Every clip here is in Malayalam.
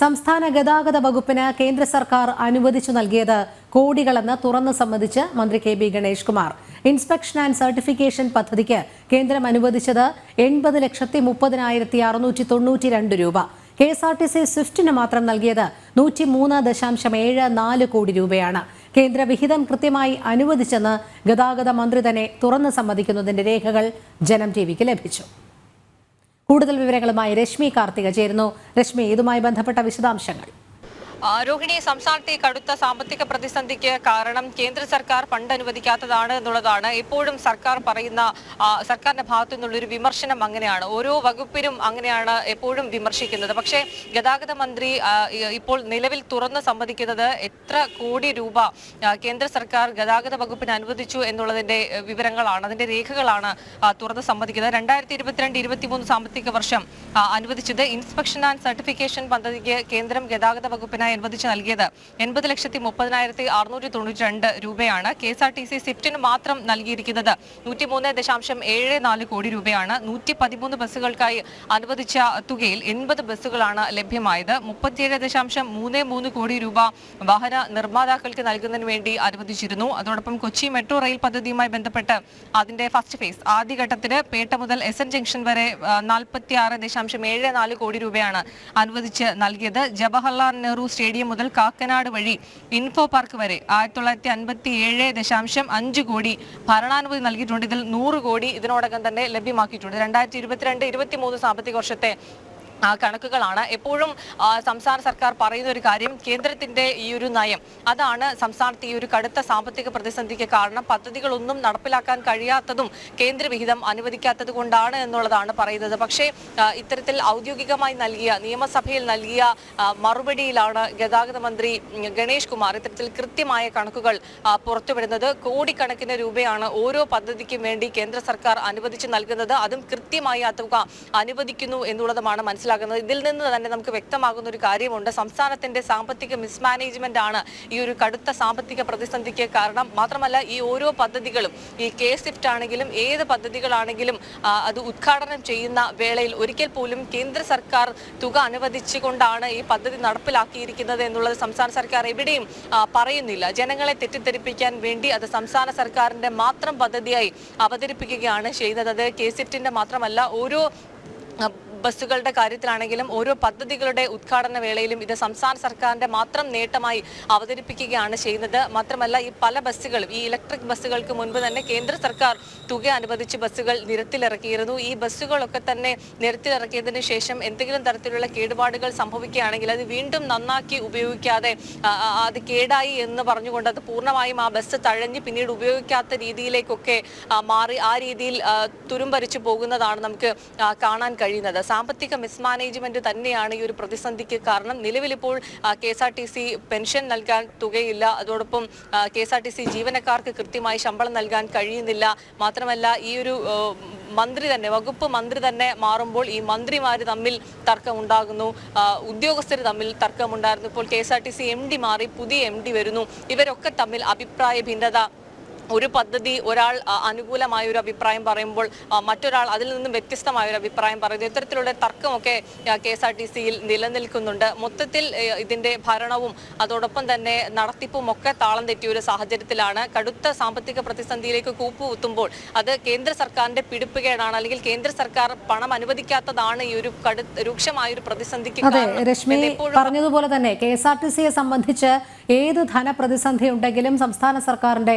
സംസ്ഥാന ഗതാഗത വകുപ്പിന് കേന്ദ്ര സർക്കാർ അനുവദിച്ചു നൽകിയത് കോടികളെന്ന് തുറന്നു സമ്മതിച്ച് മന്ത്രി K B Ganesh Kumar. Inspection and certification പദ്ധതിക്ക് കേന്ദ്രം അനുവദിച്ചത് എൺപത് ലക്ഷത്തി മുപ്പതിനായിരത്തി അറുന്നൂറ്റി തൊണ്ണൂറ്റി രണ്ട് രൂപ. K S R T C സ്വിഫ്റ്റിന് മാത്രം നൽകിയത് നൂറ്റി മൂന്ന് ദശാംശം ഏഴ് നാല് കോടി രൂപയാണ്. കേന്ദ്ര വിഹിതം കൃത്യമായി അനുവദിച്ചെന്ന് ഗതാഗത മന്ത്രി തന്നെ തുറന്നു സമ്മതിക്കുന്നതിന്റെ രേഖകൾ ജനം ടി വിക്ക് ലഭിച്ചു. കൂടുതൽ വിവരങ്ങളുമായി രശ്മി കാർത്തിക ചേരുന്നു. രശ്മി ഇതുമായി ബന്ധപ്പെട്ട വിശദാംശങ്ങൾ. രോഹിണി സംസ്ഥാനത്തെ കടുത്ത സാമ്പത്തിക പ്രതിസന്ധിക്ക് കാരണം കേന്ദ്ര സർക്കാർ ഫണ്ട് അനുവദിക്കാത്തതാണ് എന്നുള്ളതാണ്. എപ്പോഴും സർക്കാർ പറയുന്ന സർക്കാരിന്റെ ഭാഗത്തു നിന്നുള്ളൊരു വിമർശനം അങ്ങനെയാണ്. ഓരോ വകുപ്പിനും അങ്ങനെയാണ് എപ്പോഴും വിമർശിക്കുന്നത്. പക്ഷേ ഗതാഗത മന്ത്രി ഇപ്പോൾ നിലവിൽ തുറന്ന് സമ്മതിക്കുന്നത് എത്ര കോടി രൂപ കേന്ദ്ര സർക്കാർ ഗതാഗത വകുപ്പിന് അനുവദിച്ചു എന്നുള്ളതിന്റെ വിവരങ്ങളാണ്. അതിന്റെ രേഖകളാണ് തുറന്ന് സമ്മതിക്കുന്നത്. രണ്ടായിരത്തി ഇരുപത്തിരണ്ട് ഇരുപത്തിമൂന്ന് സാമ്പത്തിക വർഷം അനുവദിച്ചത്. ഇൻസ്പെക്ഷൻ ആൻഡ് സർട്ടിഫിക്കേഷൻ പദ്ധതിക്ക് കേന്ദ്രം ഗതാഗത വകുപ്പിനായി അനുവദിച്ച് നൽകിയത്. എൺപത് ലക്ഷത്തി മുപ്പതിനായിരത്തി അറുന്നൂറ്റി തൊണ്ണൂറ്റി രണ്ട് രൂപയാണ് K S R T C സ്വിഫ്റ്റിന് മാത്രം നൽകിയിരിക്കുന്നത്. നൂറ്റി മൂന്ന് ദശാംശം ഏഴ് നാല് കോടി രൂപയാണ് നൂറ്റി പതിമൂന്ന് ബസ്സുകൾക്കായി അനുവദിച്ച തുകയിൽ എൺപത് ബസ്സുകളാണ് ലഭ്യമായത്. മുപ്പത്തിയേഴ് ദശാംശം മൂന്ന് മൂന്ന് കോടി രൂപ വാഹന നിർമ്മാതാക്കൾക്ക് നൽകുന്നതിന് വേണ്ടി അനുവദിച്ചിരുന്നു. അതോടൊപ്പം കൊച്ചി മെട്രോ റെയിൽ പദ്ധതിയുമായി ബന്ധപ്പെട്ട് അതിന്റെ ഫസ്റ്റ് ഫേസ് ആദ്യഘട്ടത്തിന് പേട്ട മുതൽ എസ് എൻ ജംഗ്ഷൻ വരെ നാൽപ്പത്തി ആറ് ദശാംശം ഏഴ് നാല് കോടി രൂപയാണ് അനുവദിച്ച് നൽകിയത്. ജവഹർലാൽ നെഹ്റു സ്റ്റേഡിയം മുതൽ കാക്കനാട് വഴി ഇൻഫോ പാർക്ക് വരെ ആയിരത്തി തൊള്ളായിരത്തി അൻപത്തി ഏഴ് ദശാംശം അഞ്ച് കോടി ഭരണാനുമതി നൽകിയിട്ടുണ്ട്. ഇതിൽ നൂറ് കോടി ഇതിനോടകം തന്നെ ലഭ്യമാക്കിയിട്ടുണ്ട്. രണ്ടായിരത്തി ഇരുപത്തിരണ്ട് ഇരുപത്തി മൂന്ന് സാമ്പത്തിക വർഷത്തെ കണക്കുകളാണ്. എപ്പോഴും സംസ്ഥാന സർക്കാർ പറയുന്ന ഒരു കാര്യം കേന്ദ്രത്തിന്റെ ഈ ഒരു നയം. അതാണ് സംസ്ഥാനത്ത് ഈ ഒരു കടുത്ത സാമ്പത്തിക പ്രതിസന്ധിക്ക് കാരണം. പദ്ധതികളൊന്നും നടപ്പിലാക്കാൻ കഴിയാത്തതും കേന്ദ്രവിഹിതം അനുവദിക്കാത്തത് കൊണ്ടാണ് എന്നുള്ളതാണ് പറയുന്നത്. പക്ഷേ ഇത്തരത്തിൽ ഔദ്യോഗികമായി നൽകിയ നിയമസഭയിൽ നൽകിയ മറുപടിയിലാണ് ഗതാഗത മന്ത്രി ഗണേഷ് കുമാർ ഇത്തരത്തിൽ കൃത്യമായ കണക്കുകൾ പുറത്തുവിടുന്നത്. കോടിക്കണക്കിന് രൂപയാണ് ഓരോ പദ്ധതിക്കും വേണ്ടി കേന്ദ്ര സർക്കാർ അനുവദിച്ച് നൽകുന്നത്. അതും കൃത്യമായി ആ തുക അനുവദിക്കുന്നു എന്നുള്ളതുമാണ് മനസ്സിലാക്കുന്നത്. ഇതിൽ നിന്ന് തന്നെ നമുക്ക് വ്യക്തമാകുന്ന ഒരു കാര്യമുണ്ട്. സംസ്ഥാനത്തിന്റെ സാമ്പത്തിക മിസ്മാനേജ്മെന്റ് ആണ് ഈ ഒരു കടുത്ത സാമ്പത്തിക പ്രതിസന്ധിക്ക് കാരണം. മാത്രമല്ല ഈ ഓരോ പദ്ധതികളും ഈ കെ സിഫ്റ്റ് ആണെങ്കിലും ഏത് പദ്ധതികളാണെങ്കിലും അത് ഉദ്ഘാടനം ചെയ്യുന്ന വേളയിൽ ഒരിക്കൽ പോലും കേന്ദ്ര സർക്കാർ തുക അനുവദിച്ചുകൊണ്ടാണ് ഈ പദ്ധതി നടപ്പിലാക്കിയിരിക്കുന്നത് എന്നുള്ളത് സംസ്ഥാന സർക്കാർ എവിടെയും പറയുന്നില്ല. ജനങ്ങളെ തെറ്റിദ്ധരിപ്പിക്കാൻ വേണ്ടി അത് സംസ്ഥാന സർക്കാരിന്റെ മാത്രം പദ്ധതിയായി അവതരിപ്പിക്കുകയാണ് ചെയ്യുന്നത്. അത് കെ സിഫ്റ്റിന്റെ മാത്രമല്ല ഓരോ ബസ്സുകളുടെ കാര്യത്തിലാണെങ്കിലും ഓരോ പദ്ധതികളുടെ ഉദ്ഘാടന വേളയിലും ഇത് സംസ്ഥാന സർക്കാരിന്റെ മാത്രം നേട്ടമായി അവതരിപ്പിക്കുകയാണ് ചെയ്യുന്നത്. മാത്രമല്ല ഈ പല ബസ്സുകളും ഈ ഇലക്ട്രിക് ബസ്സുകൾക്ക് മുൻപ് തന്നെ കേന്ദ്ര സർക്കാർ തുക അനുവദിച്ച് ബസ്സുകൾ നിരത്തിലിറക്കിയിരുന്നു. ഈ ബസ്സുകളൊക്കെ തന്നെ നിരത്തിലിറക്കിയതിനു ശേഷം എന്തെങ്കിലും തരത്തിലുള്ള കേടുപാടുകൾ സംഭവിക്കുകയാണെങ്കിൽ അത് വീണ്ടും നന്നാക്കി ഉപയോഗിക്കാതെ അത് കേടായി എന്ന് പറഞ്ഞുകൊണ്ട് അത് പൂർണമായും ആ ബസ് തഴഞ്ഞ് പിന്നീട് ഉപയോഗിക്കാത്ത രീതിയിലേക്കൊക്കെ മാറി ആ രീതിയിൽ തുരുമ്പരിച്ചു പോകുന്നതാണ് നമുക്ക് കാണാൻ കഴിയുന്നത്. സാമ്പത്തിക മിസ്മാനേജ്മെന്റ് തന്നെയാണ് ഈ ഒരു പ്രതിസന്ധിക്ക് കാരണം. നിലവിലിപ്പോൾ K S R T C pension നൽകാൻ തുകയില്ല. അതോടൊപ്പം K S R T C ജീവനക്കാർക്ക് കൃത്യമായി ശമ്പളം നൽകാൻ കഴിയുന്നില്ല. മാത്രമല്ല ഈ ഒരു മന്ത്രി തന്നെ വകുപ്പ് മന്ത്രി തന്നെ മാറുമ്പോൾ ഈ മന്ത്രിമാർ തമ്മിൽ തർക്കമുണ്ടാകുന്നു. ഉദ്യോഗസ്ഥർ തമ്മിൽ തർക്കമുണ്ടായിരുന്നു. ഇപ്പോൾ K S R T C M D മാറി പുതിയ എം ഡി വരുന്നു. ഇവരൊക്കെ തമ്മിൽ അഭിപ്രായ ഭിന്നത ഒരു പദ്ധതി ഒരാൾ അനുകൂലമായ ഒരു അഭിപ്രായം പറയുമ്പോൾ മറ്റൊരാൾ അതിൽ നിന്നും വ്യത്യസ്തമായ ഒരു അഭിപ്രായം പറയുന്നു ഇത്തരത്തിലുള്ള തർക്കമൊക്കെ കെ എസ് ആർ ടി സിയിൽ നിലനിൽക്കുന്നുണ്ട്. മൊത്തത്തിൽ ഇതിന്റെ ഭരണവും അതോടൊപ്പം തന്നെ നടത്തിപ്പും ഒക്കെ താളം തെറ്റിയ ഒരു സാഹചര്യത്തിലാണ്. കടുത്ത സാമ്പത്തിക പ്രതിസന്ധിയിലേക്ക് കൂപ്പുകുത്തുമ്പോൾ അത് കേന്ദ്ര സർക്കാരിന്റെ പിടിപ്പുകേടാണ്. അല്ലെങ്കിൽ കേന്ദ്ര സർക്കാർ പണം അനുവദിക്കാത്തതാണ് ഈ ഒരു കടു രൂക്ഷമായ ഒരു പ്രതിസന്ധിക്ക് രശ്മി പറഞ്ഞതുപോലെ തന്നെ കെ എസ് ആർ ടി സിയെ സംബന്ധിച്ച് ഏത് ധനപ്രതിസന്ധി ഉണ്ടെങ്കിലും സംസ്ഥാന സർക്കാരിന്റെ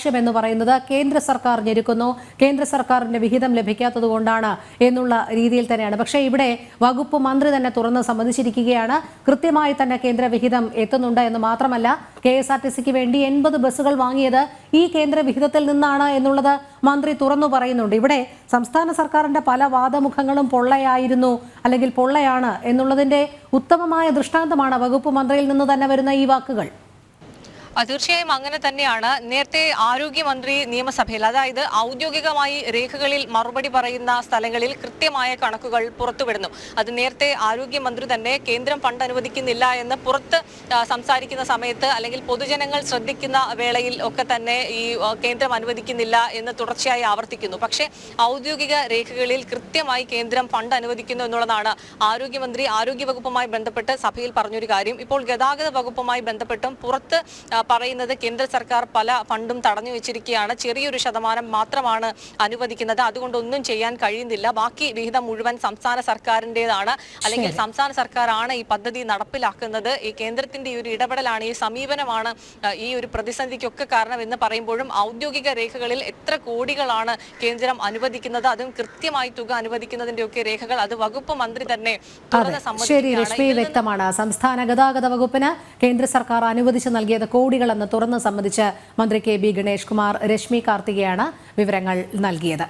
ഭാഷ്യം എന്ന് പറയുന്നത് കേന്ദ്ര സർക്കാർ ഞെരുക്കുന്നു. കേന്ദ്ര സർക്കാരിന്റെ വിഹിതം ലഭിക്കാത്തത് കൊണ്ടാണ് എന്നുള്ള രീതിയിൽ തന്നെയാണ്. പക്ഷേ ഇവിടെ വകുപ്പ് മന്ത്രി തന്നെ തുറന്ന് സമ്മതിച്ചിരിക്കുകയാണ്. കൃത്യമായി തന്നെ കേന്ദ്ര വിഹിതം എത്തുന്നുണ്ട് എന്ന് മാത്രമല്ല കെ എസ് ആർ ടി സിക്ക് വേണ്ടി എൺപത് ബസ്സുകൾ വാങ്ങിയത് ഈ കേന്ദ്ര വിഹിതത്തിൽ നിന്നാണ് എന്നുള്ളത് മന്ത്രി തുറന്നു പറയുന്നുണ്ട്. ഇവിടെ സംസ്ഥാന സർക്കാരിന്റെ പല വാദമുഖങ്ങളും പൊള്ളയായിരുന്നു അല്ലെങ്കിൽ പൊള്ളയാണ് എന്നുള്ളതിന്റെ ഉത്തമമായ ദൃഷ്ടാന്തമാണ് വകുപ്പ് മന്ത്രിയിൽ നിന്ന് തന്നെ വരുന്ന ഈ വാക്കുകൾ. തീർച്ചയായും അങ്ങനെ തന്നെയാണ്. നേരത്തെ ആരോഗ്യമന്ത്രി നിയമസഭയിൽ അതായത് ഔദ്യോഗികമായി രേഖകളിൽ മറുപടി പറയുന്ന സ്ഥലങ്ങളിൽ കൃത്യമായ കണക്കുകൾ പുറത്തുവിടുന്നു. അത് നേരത്തെ ആരോഗ്യമന്ത്രി തന്നെ കേന്ദ്രം ഫണ്ട് അനുവദിക്കുന്നില്ല എന്ന് പുറത്ത് സംസാരിക്കുന്ന സമയത്ത് അല്ലെങ്കിൽ പൊതുജനങ്ങൾ ശ്രദ്ധിക്കുന്ന വേളയിൽ ഒക്കെ തന്നെ ഈ കേന്ദ്രം അനുവദിക്കുന്നില്ല എന്ന് തുടർച്ചയായി ആവർത്തിക്കുന്നു. പക്ഷേ ഔദ്യോഗിക രേഖകളിൽ കൃത്യമായി കേന്ദ്രം ഫണ്ട് അനുവദിക്കുന്നു എന്നുള്ളതാണ് ആരോഗ്യമന്ത്രി ആരോഗ്യവകുപ്പുമായി ബന്ധപ്പെട്ട് സഭയിൽ പറഞ്ഞൊരു കാര്യം. ഇപ്പോൾ ഗതാഗത വകുപ്പുമായി ബന്ധപ്പെട്ടും പുറത്ത് പറയുന്നത് കേന്ദ്ര സർക്കാർ പല ഫണ്ടും തടഞ്ഞു വെച്ചിരിക്കുകയാണ്. ചെറിയൊരു ശതമാനം മാത്രമാണ് അനുവദിക്കുന്നത്. അതുകൊണ്ട് ഒന്നും ചെയ്യാൻ കഴിയുന്നില്ല. ബാക്കി വിഹിതം മുഴുവൻ സംസ്ഥാന സർക്കാരിന്റെതാണ്. അല്ലെങ്കിൽ സംസ്ഥാന സർക്കാരാണ് ഈ പദ്ധതി നടപ്പിലാക്കുന്നത്. ഈ കേന്ദ്രത്തിന്റെ ഈ ഒരു ഇടപെടലാണ് ഈ സമീപനമാണ് ഈ ഒരു പ്രതിസന്ധിക്കൊക്കെ കാരണം എന്ന് പറയുമ്പോഴും ഔദ്യോഗിക രേഖകളിൽ എത്ര കോടികളാണ് കേന്ദ്രം അനുവദിക്കുന്നത്. അതും കൃത്യമായി തുക അനുവദിക്കുന്നതിന്റെ ഒക്കെ രേഖകൾ അത് വകുപ്പ് മന്ത്രി തന്നെ ശരി രശ്മി വ്യക്തമാണ്. സംസ്ഥാന ഗതാഗത വകുപ്പിന് കേന്ദ്ര സർക്കാർ അനുവദിച്ചു നൽകിയത് കോടികളെന്ന് തുറന്ന് സംബന്ധിച്ച് മന്ത്രി കെ ബി ഗണേഷ് കുമാർ രശ്മി കാർത്തികയാണ് വിവരങ്ങൾ നൽകിയത്.